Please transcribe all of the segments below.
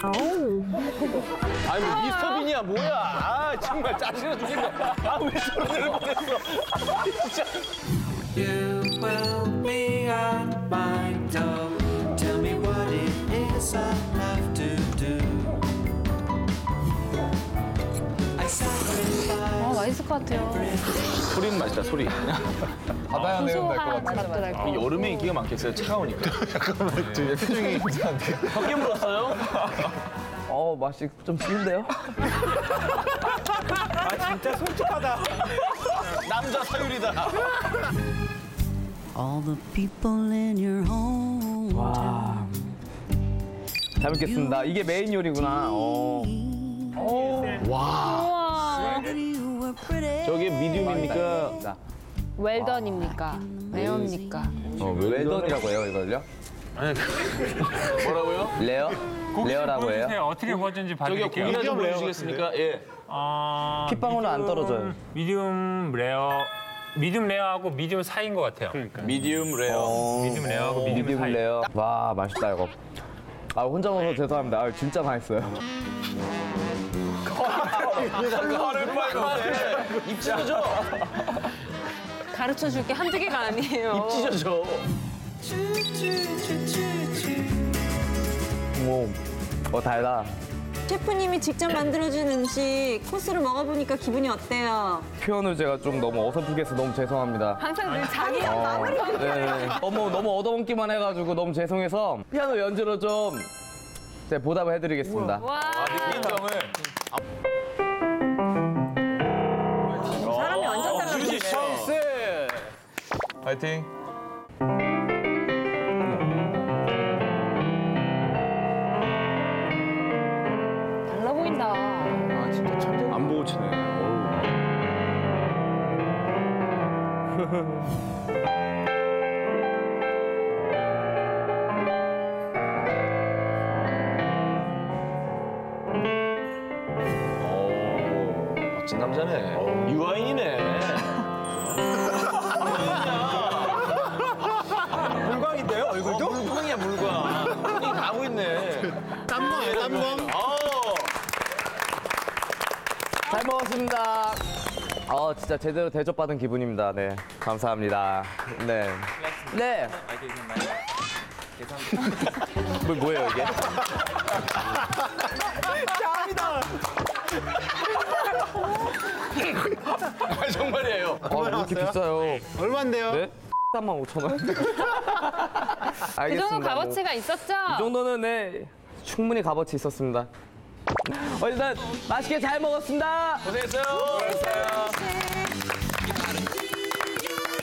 아니 뭐 미스터 빈이야 뭐야? 아 정말 짜증나 죽겠네. 아왜 저런 애를 보냈어? 진짜. You will be at my 맛있을 것 같아요. 소리는 맛있다 소리. 바다야 내음 날것 소소한 같아. 맛도 이 여름에 인기가 많겠어요 차가우니까. 잠깐만 표정이 몇개 물었어요? 어 맛이 좀 비운데요? 남자 사유리다. All the people in your home. 와. 잘 먹겠습니다. 이게 메인 요리구나. 어. 우와. 저게 미디움입니까? 자, 웰던입니까? 레어입니까? 어, 웰던이라고 해요 이걸요? 뭐라고요? 레어? 레어라고 해요? 보여주세요. 어떻게 구워진지 저기요 봐드릴게요. 고기나 좀 보여주시겠습니까? 예. 어, 핏방울은 안 미디움- 떨어져요. 미디움 레어, 미디움 레어하고 미디움 사이인 것 같아요. 미디움 레어. 미디움 레어하고 미디움, 미디움 사이. 레어. 와 맛있다 이거. 아 혼자 먹어서 죄송합니다. 아, 진짜 맛있어요. 빨간데 입 찢어져. 가르쳐 줄 게 한두 개가 아니에요. 입 찢어져. 오, 어 달다. 셰프님이 직접 만들어준 음식 코스를 먹어보니까 기분이 어때요? 표현을 제가 좀 너무 어설프게 해서 너무 죄송합니다. 항상 늘 자기 어, 네, 너무 너무 얻어먹기만 해가지고 너무 죄송해서 피아노 연주로 좀 제가 보답을 해드리겠습니다. 와. 인정을. 사람 파이팅. 달라 보인다. 아 진짜 천재. 안 보고 치네. 어우. 오, 멋진 남자네. 유아인이네. 잘 먹었습니다. 어 진짜 제대로 대접받은 기분입니다. 네 감사합니다. 네. 네. 뭐 뭐예요 이게? 아, 정말이에요. 아, 왜 이렇게 비싸요? 얼마인데요? 네? 3만 5천 원. 그 알겠습니다. 정도 뭐. 값어치가 있었죠? 이 정도는 네 충분히 값어치 있었습니다. 어, 일단 맛있게 잘 먹었습니다. 고생했어요.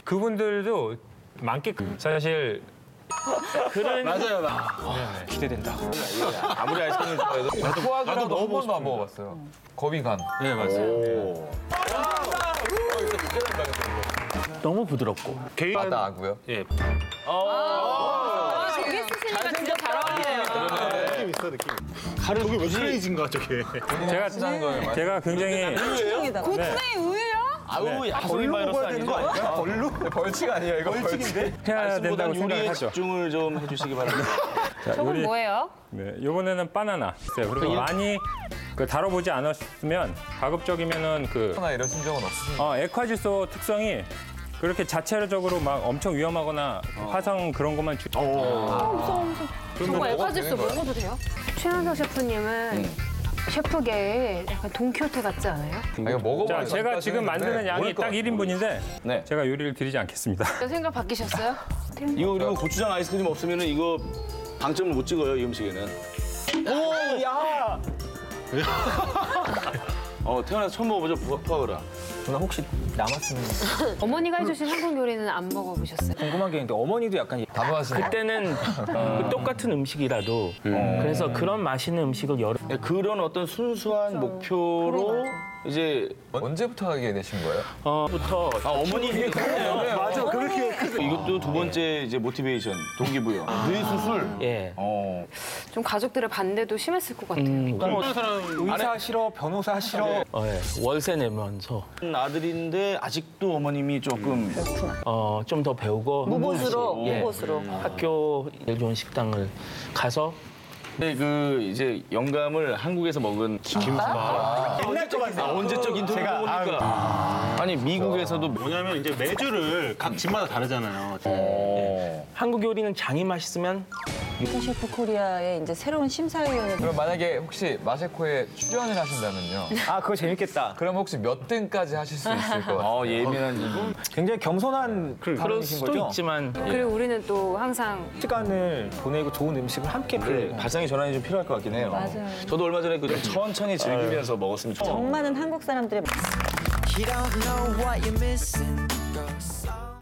그분들도 많게끔 사실 맞아요. 기대된다. 아무리 아이스크림을 좋아해도. 나도 한 번도 안 먹어봤어요. 거미 간. 네 맞아요. 오. 너무 부드럽고 바다 아구요. 예. 아, 저게 쓰시니까 진짜 잘 어울려요. 칼을 굳이 제가 제가 굉장히 고추의 우유요? 아우 약속인 바이러스 아니죠? 벌루? 벌칙 아니에요 이거 벌칙인데? 해야 된다고 요리에 생각하죠. 집중을 좀 해주시기 바랍니다. 저건 뭐예요? 네, 이번에는 바나나. 있어요. 그리고 많이 그 다뤄보지 않았으면 가급적이면은 그 하나 이런 심정은 없으신가요? 어, 액화질소 특성이 그렇게 자체적으로 막 엄청 위험하거나 화성 그런 것만 주... 저거 에카지스 먹어도 돼요? 최현석 셰프님은 셰프계의 약간 돈키호테 같지 않아요? 아, 이거 먹어봐야 자, 제가 지금 만드는 양이 딱 1인분인데 네. 제가 요리를 드리지 않겠습니다. 생각 바뀌셨어요? 이거 그리고 고추장 아이스크림 없으면 이거 방점을 못 찍어요 이 음식에는. 오, 야. 어 태어나서 처음 먹어보죠 푸- 푸아그라. 누나 혹시 남았으면 어머니가 해주신 한국 요리는 안 먹어보셨어요? 궁금한 게 있는데 어머니도 약간 단호하시네. 그때는 그 똑같은 음식이라도 그래서 그런 맛있는 음식을 여러 네, 그런 어떤 순수한 목표로 이제 언제부터 하게 되신 거예요? 어부터 아 어머니 이게 그러네요. 맞아 그렇게 이것도 두 번째 이제 모티베이션 동기부여 뇌 수술. 예 어. 좀 가족들의 반대도 심했을 것 같아요. 의사 싫어 변호사 싫어 어, 예. 월세 내면서 아들인데 아직도 어머님이 조금 어, 좀 더 배우고 무보수로, 예. 무보수로. 학교 일 좋은 식당을 가서. 네, 그 이제 영감을 한국에서 먹은 김밥. 옛날 거 같아요. 아, 언제적 인터뷰 보니까. 아 니 미국에서도 뭐냐면 이제 메주를 각 집마다 다르잖아요. 한국 요리는 장이 맛있으면 셰프 코리아의 이제 새로운 심사위원을 그럼 만약에 혹시 마세코에 출연을 하신다면요. 아 그거 재밌겠다. 그럼 혹시 몇 등까지 하실 수 있을 것 같아요? 어, 예민한 분. 굉장히 겸손한 그럴 발언이신 수도 거죠? 있지만 그리고 우리는 또 항상 시간을 보내고 좋은 음식을 함께 네, 네. 발상의 전환이 좀 필요할 것 같긴 해요. 맞아요. 저도 얼마 전에 그좀 천천히 즐기면서 먹었으면 좋겠어요. 정 많은 한국 사람들의